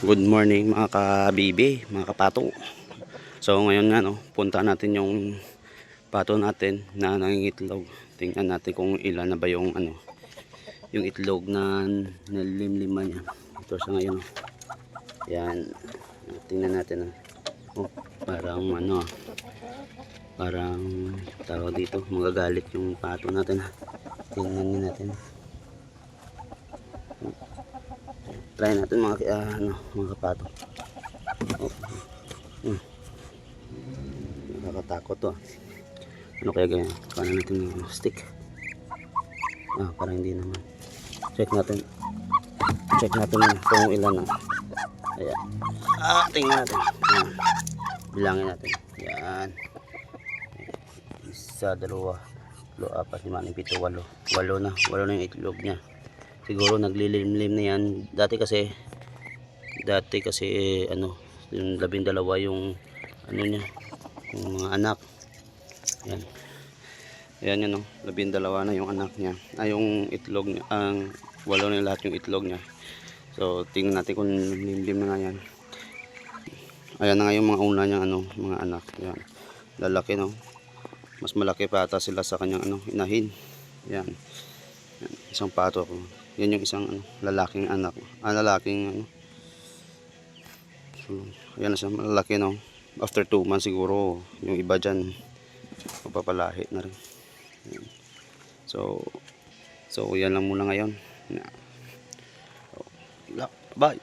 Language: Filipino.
Good morning mga kabibi, mga kapato. So ngayon nga no, punta natin yung pato natin na nangingitlog. Tingnan natin kung ilan na ba yung ano, yung itlog na nalimliman niya. Ito sa ngayon. oh. Yan. Tingnan natin ah. Oh, parang ano ah. Parang tawag dito, magagalit yung pato natin. ah. Tingnan natin. Try natin mga ah, ano, mga kapato. Oh. Hmm. Nakakatakot to. ah. Ano kaya ganyan? Paano natin yung stick? Ah, parang hindi naman. Check natin. Check natin kung ilan na. Ayan. Ah, tingnan natin. Ayan. Bilangin natin. Ayan. Isa, dalawa, tatlo, apat, lima, pito, walo. Walo na. Walo na yung itlog niya. Siguro naglilimlim na yan. Dati kasi, dati kasi, ano, yung labing dalawa yung, ano niya, yung mga anak. Yan. Ayan yun, no. labing dalawa na yung anak niya. Ay, yung itlog niya. Ang, walo na lahat yung itlog niya. So, tingnan natin kung limlim na nga yan. Ayan na nga yung mga una niyang ano, mga anak. Yan. Lalaki, no. Mas malaki pa ata sila sa kanyang ano, inahin. Yan. Yan. Isang pato ko. Yan yung isang ano, lalaking anak. Ah, lalaking ano. So, ayan na siya, malaki no. After 2 months siguro, yung iba dyan, mapapalahi na rin. Yan. So, so yan lang muna ngayon. Yeah. Bye.